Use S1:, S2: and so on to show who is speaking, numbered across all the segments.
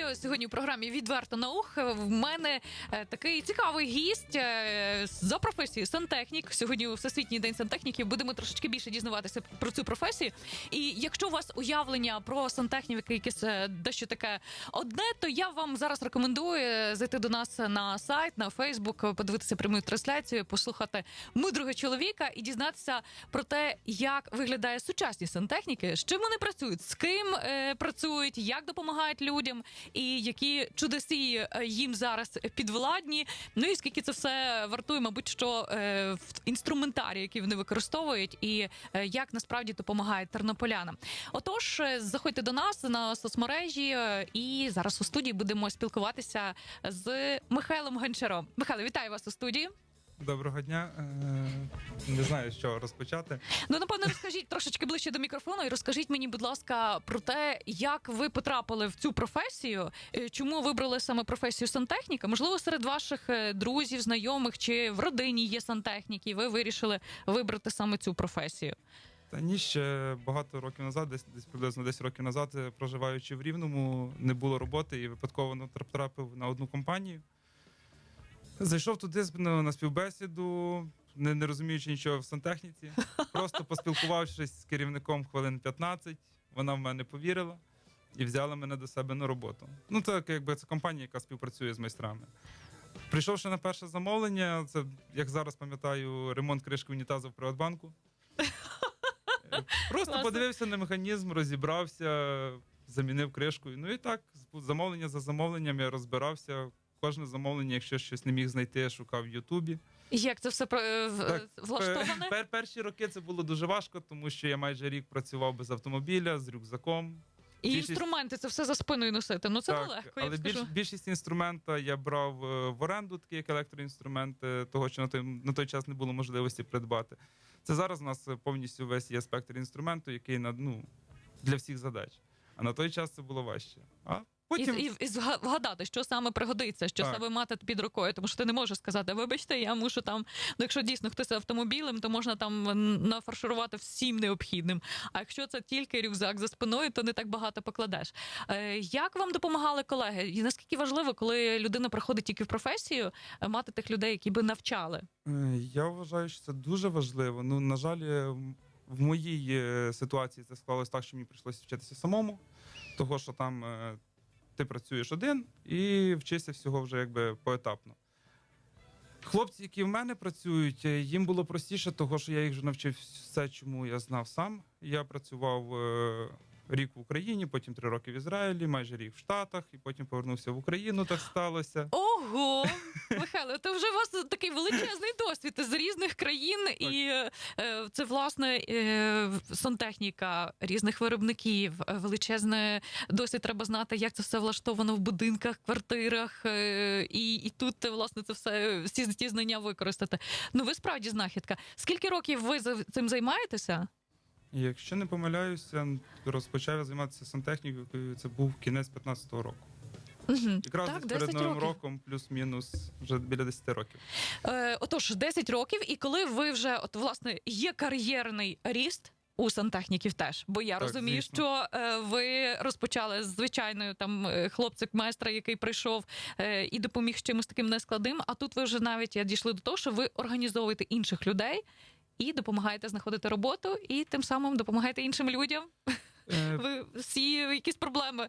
S1: радіо. Сьогодні в програмі Відверто наух. В мене е, такий цікавий гість е, за професією сантехнік. Сьогодні у всесвітній день сантехніків будемо трошечки більше дізнаватися про цю професію. І якщо у вас уявлення про сантехніки якесь е, дещо таке одне, то я вам зараз рекомендую зайти до нас на сайт, на Фейсбук, подивитися пряму трансляцію, послухати мудрого чоловіка і дізнатися про те, як виглядає сучасні сантехніки, з чим вони працюють, з ким працюють, як допомагають людям, і які чудесі е, їм зараз підвладні. Ну і скільки це все вартує, мабуть, що е, в інструментарі, який вони використовують, і е, як насправді допомагає тернополянам. Отож, заходьте до нас на соцмережі, і зараз у студії будемо спілкуватися з Михайлом Гончаром. Михайло, вітаю вас у студії.
S2: Доброго дня. Е, Не знаю, з чого розпочати.
S1: Ну, напевно, розкажіть трошечки ближче до мікрофону і розкажіть мені, будь ласка, про те, як ви потрапили в цю професію, е, чому вибрали саме професію сантехніка? Можливо, серед ваших е, друзів, знайомих чи в родині є сантехніки, і ви вирішили вибрати саме цю професію.
S2: Та ні, ще багато років назад, десь десь приблизно 10 років назад, проживаючи в Рівному, не було роботи і випадково натрапив на одну компанію. Зайшов туди ну, на співбесіду, не, не розуміючи нічого в сантехніці. Просто поспілкувавшись з керівником хвилин 15, вона в мене повірила і взяла мене до себе на роботу. Ну, це якби це компанія, яка співпрацює з майстрами. Прийшовши на перше замовлення, це як зараз пам'ятаю, ремонт кришки унітазу в Приватбанку. Просто
S1: Класно.
S2: подивився на механізм, розібрався, замінив кришку. Ну і так, замовлення за замовленням я розбирався. Кожне замовлення, якщо щось не міг знайти, шукав в Ютубі.
S1: І Як це все про- е, в-
S2: Так,
S1: влаштоване?
S2: Пер, перші роки це було дуже важко, тому що я майже рік працював без автомобіля, з рюкзаком.
S1: І
S2: більшість-
S1: інструменти це все за спиною носити. Ну це нелегко, я
S2: але
S1: б
S2: більш,
S1: скажу.
S2: більшість інструмента я брав е, в оренду, такі як електроінструменти, того, що на той, на той час не було можливості придбати. Це зараз у нас е, повністю весь є спектр інструменту, який на, ну, для всіх задач. А на той час це було важче. А потім
S1: І, і, і вгадати, що саме пригодиться, що
S2: Так.
S1: саме мати під рукою, тому що ти не можеш сказати, вибачте, я мушу там. Ну, якщо дійсно хтось автомобілем, то можна там нафарширувати всім необхідним. А якщо це тільки рюкзак за спиною, то не так багато покладеш. Е, як вам допомагали колеги? І наскільки важливо, коли людина приходить тільки в професію, е, мати тих людей, які би навчали?
S2: Е, Я вважаю, що це дуже важливо. Ну, на жаль, в моїй ситуації це склалось так, що мені прийшлося вчитися самому, того, що там ти працюєш один і вчишся всього вже якби поетапно. Хлопці, які в мене працюють, е, їм було простіше, того, що я їх вже навчив все, чому я знав сам. Я працював е, рік в Україні, потім три роки в Ізраїлі, майже рік в Штатах, і потім повернувся в Україну. Так сталося.
S1: Ого, Михайло, то вже у вас такий величезний досвід з різних країн, і е, це власне е, сантехніка різних виробників. е, Величезний досвід треба знати, як це все влаштовано в будинках, квартирах, е, і, і тут е, власне це все всі ті знання використати. Ну ви справді знахідка. Скільки років ви цим займаєтеся?
S2: Якщо не помиляюся, розпочав я займатися сантехнікою. Це був кінець 15-го року.
S1: Мгм.
S2: Якраз
S1: Так,
S2: десь перед новим
S1: років.
S2: роком, плюс-мінус, вже біля 10 років.
S1: Е, отож, 10 років, і коли ви вже, от власне, є кар'єрний ріст. У сантехніків теж, бо я
S2: Так,
S1: розумію,
S2: звісно.
S1: що е, ви розпочали з звичайною там е, хлопцик майстра, який прийшов е, і допоміг чимось таким нескладним. А тут ви вже навіть я дійшли до того, що ви організовуєте інших людей і допомагаєте знаходити роботу, і тим самим допомагаєте іншим людям.
S2: Е,
S1: Ви всі якісь проблеми.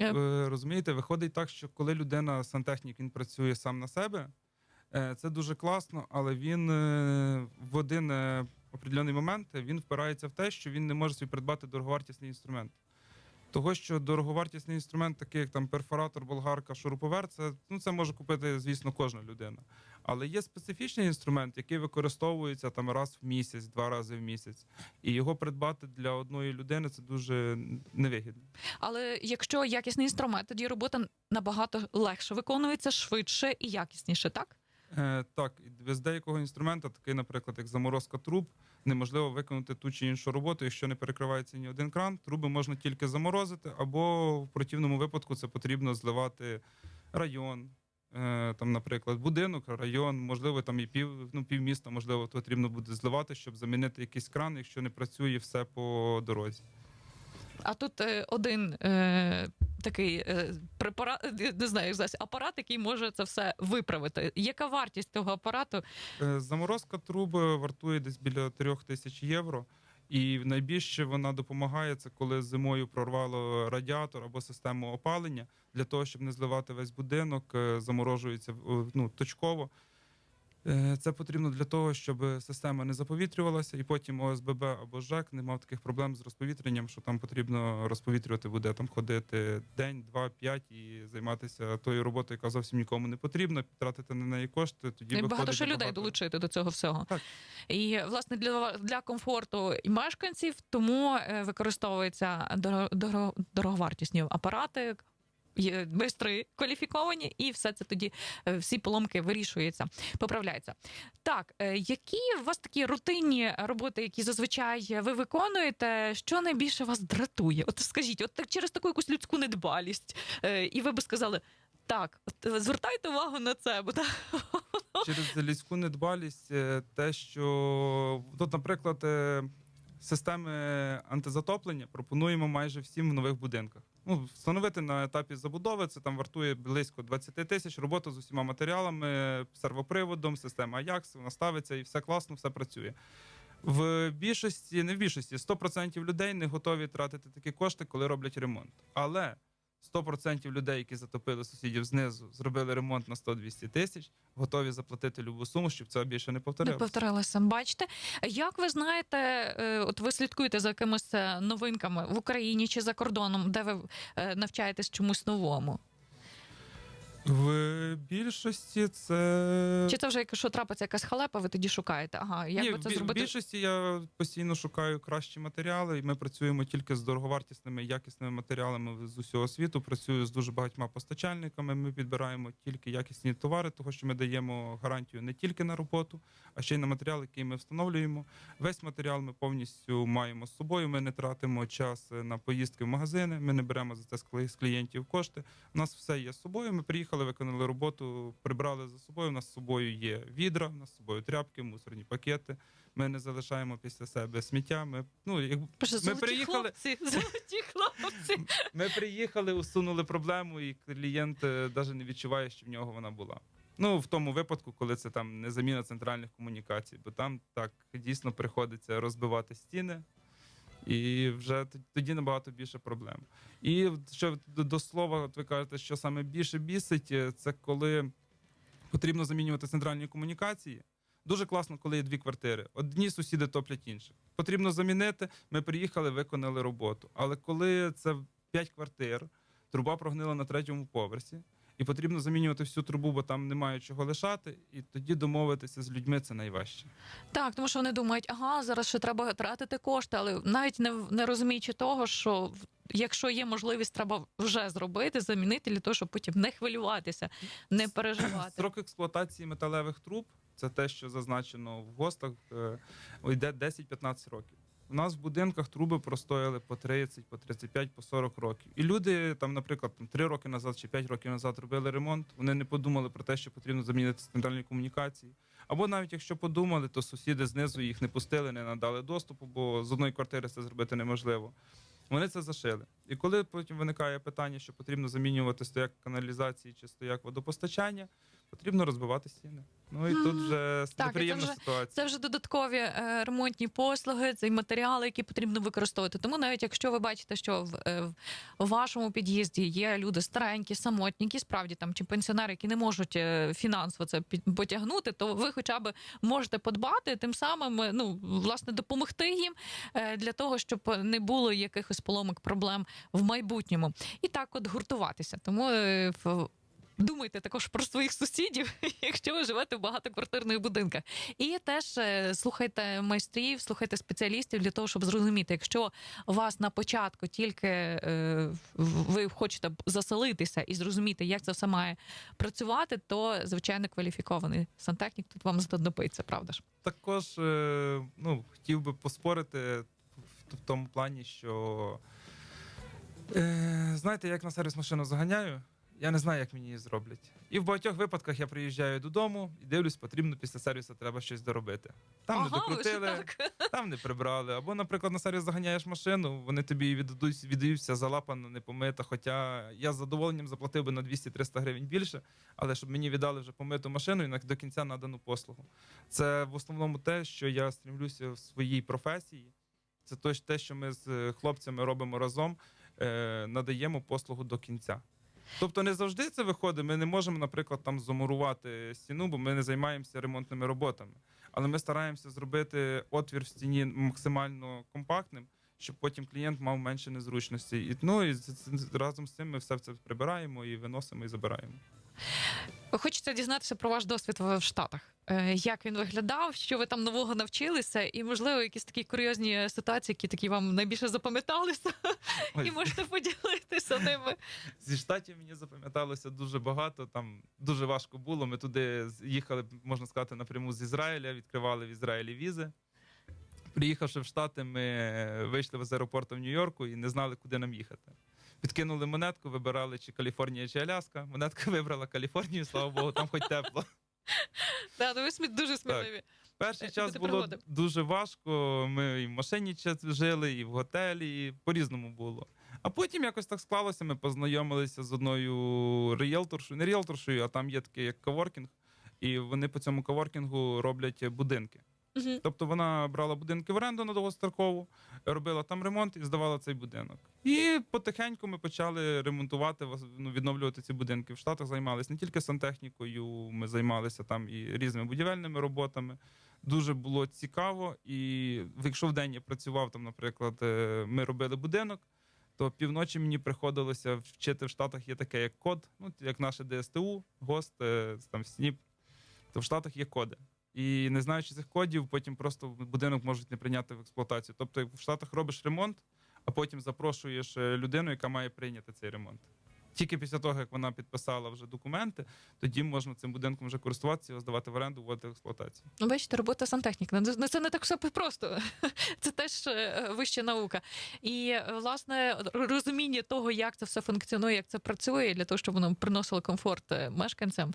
S2: е, Розумієте, виходить так, що коли людина сантехнік він працює сам на себе, е, це дуже класно, але він е, в один е, определений момент він впирається в те, що він не може собі придбати дороговартісний інструмент. Того, що дороговартісний інструмент, такий як там перфоратор, болгарка, шуруповерт, це, ну, це може купити, звісно, кожна людина. Але є специфічний інструмент, який використовується там раз в місяць, два рази в місяць. І його придбати для одної людини це дуже невигідно.
S1: Але якщо якісний інструмент, тоді робота набагато легше виконується, швидше і якісніше, так?
S2: Е, так, без деякого інструмента, такий, наприклад, як заморозка труб, неможливо виконати ту чи іншу роботу, якщо не перекривається ні один кран. Труби можна тільки заморозити, або в противному випадку це потрібно зливати район. е, Там, наприклад, будинок, район, можливо, там і пів, ну, півміста, можливо, потрібно буде зливати, щоб замінити якийсь кран, якщо не працює все по дорозі.
S1: А тут е, один е, такий е, препарат, не знаю, як сказати, апарат, який може це все виправити. Яка вартість того апарату?
S2: Е, Заморозка труби вартує десь біля 3 тисяч євро. І найбільше вона допомагає це, коли зимою прорвало радіатор або систему опалення для того, щоб не зливати весь будинок, е, заморожується е, ну, точково. Е, Це потрібно для того, щоб система не заповітрювалася, і потім ОСББ або ЖЕК не мав таких проблем з розповітренням, що там потрібно розповітрювати буде там ходити день, два, п'ять і займатися тою роботою, яка зовсім нікому не потрібна, тратити на неї кошти. Тоді
S1: І багато ще людей долучити до цього всього.
S2: Так.
S1: І власне для, для комфорту і мешканців тому е, використовуються дорого, дорого, дороговартісні апарати. Майстри кваліфіковані, і все це тоді е, всі поломки вирішуються, поправляються. Так, е, які у вас такі рутинні роботи, які зазвичай ви виконуєте, що найбільше вас дратує? От скажіть, от так через таку якусь людську недбалість, е, і ви би сказали, так, звертайте увагу на це, бо так,
S2: через людську недбалість те, що тут, наприклад, системи антизатоплення пропонуємо майже всім в нових будинках. Ну, встановити на етапі забудови це там вартує близько 20 тисяч. Робота з усіма матеріалами, сервоприводом, система Ajax, вона ставиться і все класно, все працює. В більшості, не в більшості, 100% людей не готові тратити такі кошти, коли роблять ремонт. Але 100% людей, які затопили сусідів знизу, зробили ремонт на 100-200 тисяч, готові заплатити любу суму, щоб це більше не
S1: Не
S2: повторилося.
S1: повторилося. Бачите, як ви знаєте, е, от ви слідкуєте за якимись е, новинками в Україні чи за кордоном, де ви е, навчаєтесь чомусь новому?
S2: В більшості це
S1: Чи це вже якщо трапиться якась халепа, ви тоді шукаєте? Ага, як
S2: Ні,
S1: би це
S2: бі- в
S1: зробити?
S2: більшості я постійно шукаю кращі матеріали, і ми працюємо тільки з дороговартісними якісними матеріалами з усього світу. Працюю з дуже багатьма постачальниками. Ми підбираємо тільки якісні товари, того що ми даємо гарантію не тільки на роботу, а ще й на матеріал, який ми встановлюємо. Весь матеріал ми повністю маємо з собою. Ми не тратимо час на поїздки в магазини. Ми не беремо за це з клієнтів кошти. У нас все є з собою. Ми приїхали, виконали роботу, прибрали за собою. У нас з собою є відра, у нас з собою тряпки, мусорні пакети. Ми не залишаємо після себе сміття. Ми ну як
S1: Боже,
S2: ми приїхали,
S1: хлопці, золоті хлопці.
S2: ми приїхали, усунули проблему, і клієнт навіть не відчуває, що в нього вона була. Ну в тому випадку, коли це там не заміна центральних комунікацій, бо там так дійсно приходиться розбивати стіни. І вже тоді набагато більше проблем. І що до, слова, от ви кажете, що саме більше бісить, е, це коли потрібно замінювати центральні комунікації. Дуже класно, коли є дві квартири. Одні сусіди топлять інших. Потрібно замінити. Ми приїхали, виконали роботу. Але коли це п'ять квартир, труба прогнила на третьому поверсі, і потрібно замінювати всю трубу, бо там немає чого лишати, і тоді домовитися з людьми це найважче.
S1: Так, тому що вони думають, ага, зараз ще треба тратити кошти, але навіть не, не розуміючи того, що якщо є можливість, треба вже зробити, замінити для того, щоб потім не хвилюватися, не переживати.
S2: Строк експлуатації металевих труб це те, що зазначено в ГОСТах, е, йде 10-15 років. У нас в будинках труби простояли по 30, по 35, по 40 років. І люди там, наприклад, там 3 роки назад чи 5 років назад робили ремонт. Вони не подумали про те, що потрібно замінити центральні комунікації. Або навіть якщо подумали, то сусіди знизу їх не пустили, не надали доступу, бо з одної квартири це зробити неможливо. Вони це зашили. І коли потім виникає питання, що потрібно замінювати стояк каналізації чи стояк водопостачання, потрібно розбивати стіни. Ну і тут вже
S1: це
S2: неприємна
S1: вже-
S2: ситуація.
S1: Це вже додаткові е, ремонтні послуги, це й матеріали, які потрібно використовувати. Тому навіть якщо ви бачите, що в, е, в вашому під'їзді є люди старенькі, самотні, які справді там чи пенсіонери, які не можуть е, фінансово це під- потягнути, то ви хоча б можете подбати, тим самим е, ну власне допомогти їм е, для того, щоб не було якихось поломок проблем в майбутньому. І так, от гуртуватися. Тому е, в- Думайте також про своїх сусідів, якщо ви живете в багатоквартирних будинках. І теж е, слухайте майстрів, слухайте спеціалістів для того, щоб зрозуміти, якщо у вас на початку тільки е, ви хочете заселитися і зрозуміти, як це все має працювати, то звичайно кваліфікований сантехнік тут вам знадобиться, правда ж?
S2: Також е, ну, хотів би поспорити в, тому плані, що знаєте, як на сервіс машину заганяю, я не знаю, як мені її зроблять. І в багатьох випадках я приїжджаю додому і дивлюсь, потрібно після сервісу треба щось доробити. Там не
S1: ага, лише
S2: докрутили, там не прибрали. Або, наприклад, на сервіс заганяєш машину, вони тобі віддадуть, віддаються залапана, не помита. Хоча я з задоволенням заплатив би на 200-300 гривень більше, але щоб мені віддали вже помиту машину і до кінця надану послугу. Це в основному те, що я стрімлюся в своїй професії. Це то- те, що ми з е, хлопцями робимо разом, е, надаємо послугу до кінця. Тобто не завжди це виходить. Ми не можемо, наприклад, там замурувати стіну, бо ми не займаємося ремонтними роботами. Але ми стараємося зробити отвір в стіні максимально компактним, щоб потім клієнт мав менше незручностей. І, ну, і разом з цим ми все це прибираємо і виносимо і забираємо.
S1: Хочеться дізнатися про ваш досвід в Штатах. Е, Як він виглядав, що ви там нового навчилися, і можливо якісь такі курйозні ситуації, які такі вам найбільше запам'яталися, і можете поділитися ними.
S2: Зі штатів мені запам'яталося дуже багато. Там дуже важко було. Ми туди їхали, можна сказати, напряму з Ізраїля, відкривали в Ізраїлі візи. Приїхавши в Штати, ми вийшли з аеропорту в Нью-Йорку і не знали, куди нам їхати. Підкинули монетку, вибирали чи Каліфорнія, чи Аляска. Монетка вибрала Каліфорнію, слава Богу, там хоч тепло.
S1: Да, ну ви дуже сміливі.
S2: Перший час було дуже важко. Ми і в машині жили, і в готелі, і по-різному було. А потім якось так склалося. Ми познайомилися з одною ріелторшою, не ріелторшою, а там є такий як коворкінг. І вони по цьому коворкінгу роблять будинки.
S1: Мгм.
S2: Тобто вона брала будинки в оренду на довгострокову, робила там ремонт і здавала цей будинок. І потихеньку ми почали ремонтувати, ну, відновлювати ці будинки. В Штатах займалися не тільки сантехнікою, ми займалися там і різними будівельними роботами. Дуже було цікаво. І якщо в день я працював, там, наприклад, е, ми робили будинок. То півночі мені приходилося вчити в Штатах є таке як код, ну як наше ДСТУ, ГОСТ, е, там СНІП. То в Штатах є коди. І не знаючи цих кодів, потім просто будинок можуть не прийняти в експлуатацію. Тобто в Штатах робиш ремонт, а потім запрошуєш е, людину, яка має прийняти цей ремонт. Тільки після того, як вона підписала вже документи, тоді можна цим будинком вже користуватися, його здавати в оренду, вводити в експлуатацію.
S1: Ну, бачите, робота сантехніка. Ну, це не так все просто. Це теж е, вища наука. І е, власне розуміння того, як це все функціонує, як це працює, для того, щоб воно приносило комфорт е, мешканцям.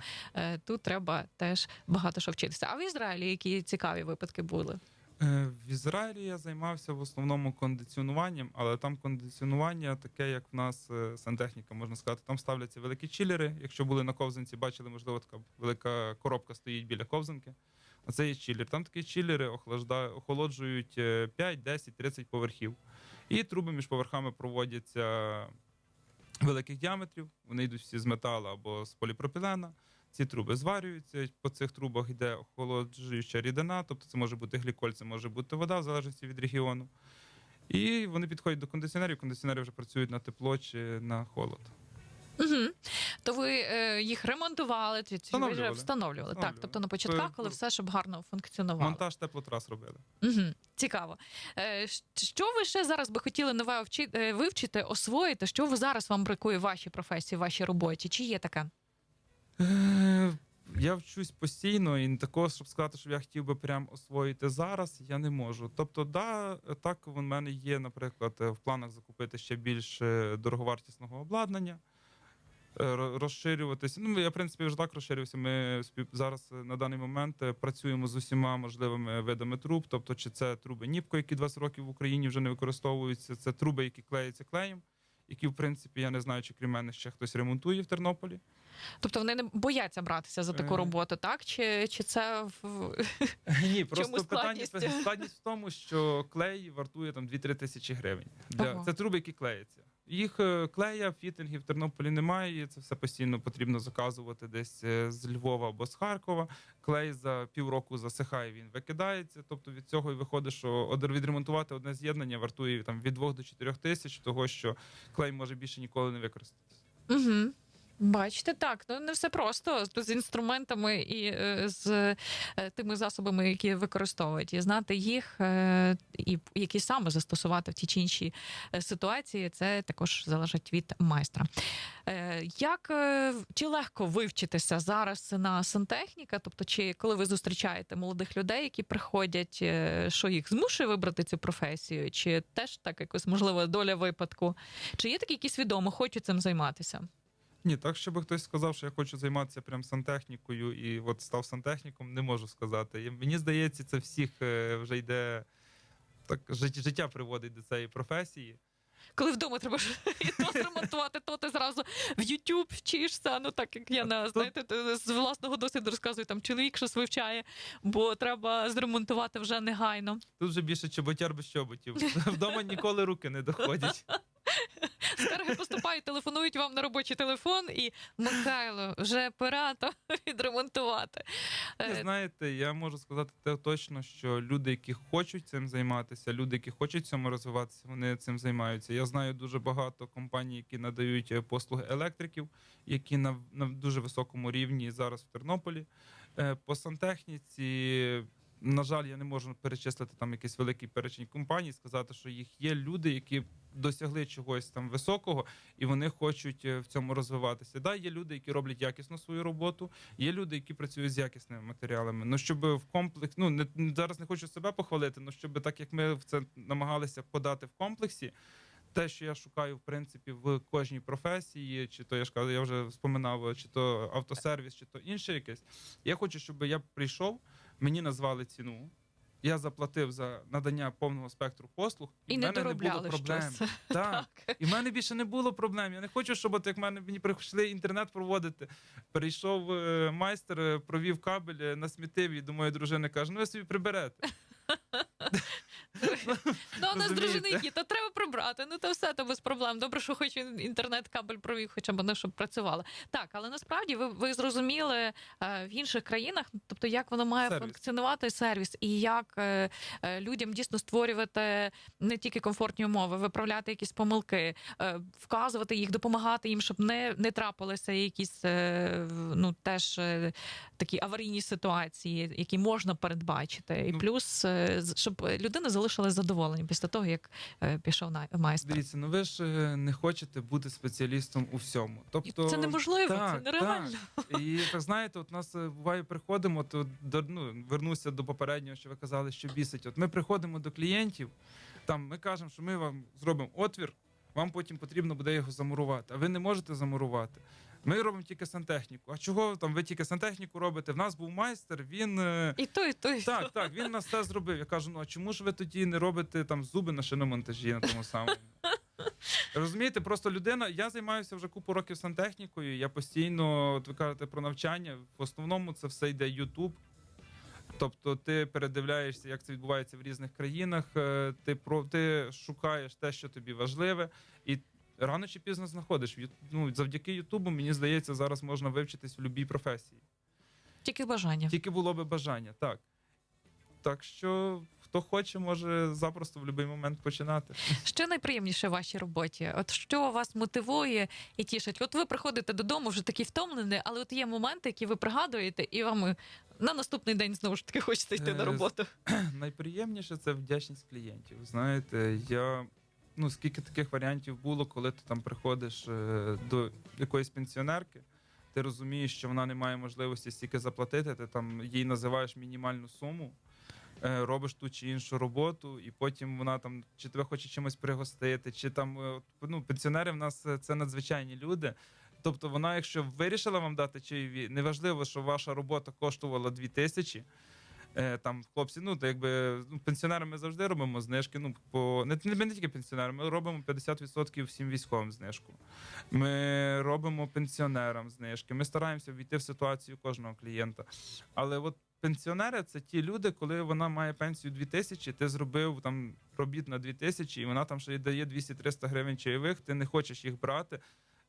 S1: Тут треба теж багато що вчитися. А в Ізраїлі які цікаві випадки були?
S2: Е, В Ізраїлі я займався в основному кондиціонуванням, але там кондиціонування таке, як в нас е, сантехніка, можна сказати. Там ставляться великі чилери. Якщо були на ковзанці, бачили, можливо, така велика коробка стоїть біля ковзанки. Оце є чилер. Там такі охлажда- охолоджують е, 5, 10, 30 поверхів. І труби між поверхами проводяться великих діаметрів. Вони йдуть всі з металу або з поліпропілена. Ці труби зварюються. По цих трубах йде охолоджуюча рідина, тобто це може бути гліколь, це може бути вода, в залежності від регіону. І вони підходять до кондиціонерів. Кондиціонери вже працюють на тепло чи на холод.
S1: Угу. То ви е, їх ремонтували, чи, ви вже
S2: Встановлювали.
S1: встановлювали? Так, тобто на початках, коли все щоб гарно функціонувало.
S2: Монтаж теплотрас робили.
S1: Угу. Цікаво. Е, Що ви ще зараз би хотіли нове е, вивчити, освоїти? Що ви зараз вам бракує в вашій професії, в вашій роботі? Чи є таке?
S2: Е, Я вчусь постійно, і такого, щоб сказати, що я хотів би прям освоїти зараз, я не можу. Тобто, да, так в мене є, наприклад, е, в планах закупити ще більш е, дороговартісного обладнання, е, розширюватися. Ну, я, в принципі, вже так розширився. Ми зараз на даний момент працюємо з усіма можливими видами труб. Тобто, чи це труби Ніпко, які 20 років в Україні вже не використовуються, це труби, які клеються клеєм, які, в принципі, я не знаю, чи крім мене ще хтось ремонтує в Тернополі.
S1: Тобто вони не бояться братися за таку роботу, так? Чи, чи це в
S2: Ні, просто питання
S1: складність?
S2: складність в тому, що клей вартує там 2-3 тисячі гривень. Для...
S1: Ого.
S2: Це труби, які клеяться. Їх е, клея, фітингів в Тернополі немає. і Це все постійно потрібно заказувати десь е, з Львова або з Харкова. Клей за півроку засихає, він викидається. Тобто від цього і виходить, що відремонтувати одне з'єднання вартує там від 2 до 4 тисяч, того що клей може більше ніколи не використатися.
S1: Угу. Бачите, так, ну не все просто з інструментами і е, з е, тими засобами, які використовують, і знати їх, е, і які саме застосувати в ті чи інші ситуації, це також залежить від майстра. Як чи легко вивчитися зараз на сантехніка? Тобто, чи коли ви зустрічаєте молодих людей, які приходять, що їх змушує вибрати цю професію, чи теж так якось можливо доля випадку? Чи є такі, які свідомо хочуть цим займатися?
S2: Ні, так, щоб хтось сказав, що я хочу займатися прям сантехнікою і от став сантехніком, не можу сказати. І Мені здається, це всіх е, вже йде так, жит- життя приводить до цієї професії.
S1: Коли вдома треба ж і то зремонтувати, то ти зразу в YouTube вчишся. Ну так як я на знаєте, з власного досвіду розказую, там чоловік щось вивчає, бо треба зремонтувати вже негайно.
S2: Тут вже більше чоботяр без чоботів. Вдома ніколи руки не доходять.
S1: Скарги поступають, телефонують вам на робочий телефон, і Михайло вже пора то відремонтувати.
S2: Ви
S1: Е,
S2: знаєте, я можу сказати те точно, що люди, які хочуть цим займатися, люди, які хочуть цьому розвиватися, вони цим займаються. Я знаю дуже багато компаній, які надають е, послуги електриків, які на, на дуже високому рівні зараз в Тернополі. Е, По сантехніці. На жаль, я не можу перечислити там якийсь великий перечень компаній, сказати, що їх є люди, які досягли чогось там високого, і вони хочуть е, в цьому розвиватися. Да, є люди, які роблять якісно свою роботу, Є люди, які працюють з якісними матеріалами. Ну щоб в комплекс, ну не зараз не хочу себе похвалити, але щоб так як ми в це намагалися подати в комплексі. Те, що я шукаю, в принципі, в кожній професії, чи то я ж кажу, я вже споминав, чи то автосервіс, чи то інше якесь. Я хочу, щоб я прийшов, мені назвали ціну. Я заплатив за надання повного спектру послуг,
S1: І
S2: в мене не було проблем.
S1: щось.
S2: Так.
S1: Так.
S2: І в мене більше не було проблем. Я не хочу, щоб от як мене мені прийшли інтернет проводити. Прийшов е, майстер, е, провів кабель, е, насмітив і до моєї дружини каже: ну ви собі приберете.
S1: Ну, у нас дружини які, то треба прибрати. Ну то все то без проблем. Добре, що хоч він інтернет-кабель провів, хоча б не щоб працювало. Так, але насправді ви, ви зрозуміли е, в інших країнах, тобто як воно має
S2: Сервіс.
S1: функціонувати сервіс, і як е, е, людям дійсно створювати не тільки комфортні умови, виправляти якісь помилки, вказувати їх, допомагати їм, щоб не, не трапилися якісь ну теж такі аварійні ситуації, які можна передбачити, і
S2: Ну,
S1: плюс щоб людина залишилась задоволення після того, як е, пішов на майстер.
S2: Дивіться, ну ви ж е, не хочете бути спеціалістом у всьому. Тобто
S1: Це неможливо,
S2: так,
S1: це нереально.
S2: І так знаєте, от нас е, буває, приходимо, то до ну вернуся до попереднього, що ви казали, що бісить. От ми приходимо до клієнтів, там ми кажемо, що ми вам зробимо отвір, вам потім потрібно буде його замурувати. А ви не можете замурувати. Ми робимо тільки сантехніку. А чого там ви тільки сантехніку робите? В нас був майстер, він. е,
S1: І то, і то, і
S2: Так,
S1: то.
S2: так, він нас все зробив. Я кажу: ну а чому ж ви тоді не робите там зуби на шиномонтажі на тому самому? Розумієте, просто людина. Я займаюся вже купу років сантехнікою. Я постійно, от ви кажете про навчання. В основному це все йде Ютуб. Тобто ти передивляєшся, як це відбувається в різних країнах. е, Ти про ти шукаєш те, що тобі важливе, і рано чи пізно знаходиш. Ну, завдяки Ютубу, мені здається, зараз можна вивчитись в будь-якій професії.
S1: Тільки бажання.
S2: Тільки було би бажання, так. Так що хто хоче, може запросто в будь-який момент починати.
S1: Що найприємніше в вашій роботі? От що вас мотивує і тішить? От ви приходите додому вже такі втомлені, але от є моменти, які ви пригадуєте, і вам е, на наступний день знову ж таки хочеться йти на
S2: Е,
S1: роботу.
S2: Найприємніше це вдячність клієнтів. Знаєте, я ну скільки таких варіантів було, коли ти там приходиш е, до якоїсь пенсіонерки. Ти розумієш, що вона не має можливості стільки заплатити, ти там їй називаєш мінімальну суму, е, робиш ту чи іншу роботу, і потім вона там чи тебе хоче чимось пригостити, чи там е, ну, пенсіонери в нас це надзвичайні люди. Тобто, вона, якщо вирішила вам дати чайові, неважливо, що ваша робота коштувала 2 тисячі. Е, там хлопці, ну то якби ну, пенсіонерам завжди робимо знижки. Ну по не, не, не тільки пенсіонерам, ми робимо 50% всім військовим знижку. Ми робимо пенсіонерам знижки. Ми стараємося війти в ситуацію кожного клієнта. Але от пенсіонери це ті люди, коли вона має пенсію 2000, ти зробив там робіт на 2000, і вона там ще й дає 200-300 гривень чайових, ти не хочеш їх брати.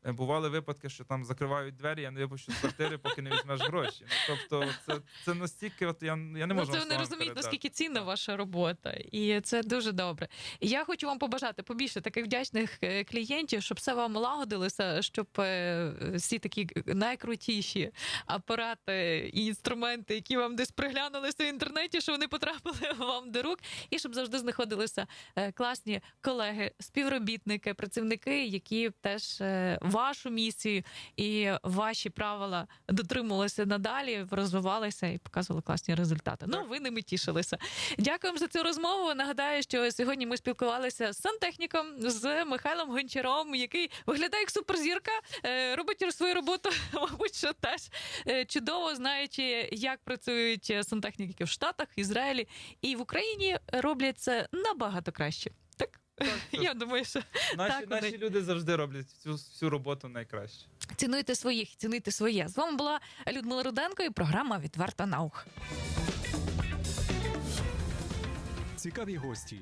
S2: Е, Бували випадки, що там закривають двері, я не випущу з квартири, поки не візьмеш гроші. Ну, тобто, це, це настільки, от я, я не
S1: Ну,
S2: можу
S1: це вони розуміють,
S2: передати.
S1: наскільки цінна ваша робота, і це дуже добре. І Я хочу вам побажати побільше таких вдячних е, клієнтів, щоб все вам лагодилося, щоб е, всі такі найкрутіші апарати і інструменти, які вам десь приглянулися в інтернеті, що вони потрапили вам до рук, і щоб завжди знаходилися класні колеги, співробітники, працівники, які теж вашу місію і ваші правила дотримувалися надалі, розвивалися і показували класні результати. Ну, ви ними тішилися. Дякуємо за цю розмову. Нагадаю, що сьогодні ми спілкувалися з сантехніком, з Михайлом Гончаром, який виглядає як суперзірка, е, робить свою роботу, мабуть, що теж е, чудово знаючи, як працюють сантехніки в Штатах, Ізраїлі і в Україні роблять це набагато краще. Я думаю, що
S2: Наші,
S1: Так, вони-
S2: наші люди завжди роблять цю всю роботу найкраще.
S1: цінуйте своїх, цінуйте своє. З вами була Людмила Руденко і програма Відверта наух.
S3: Цікаві гості,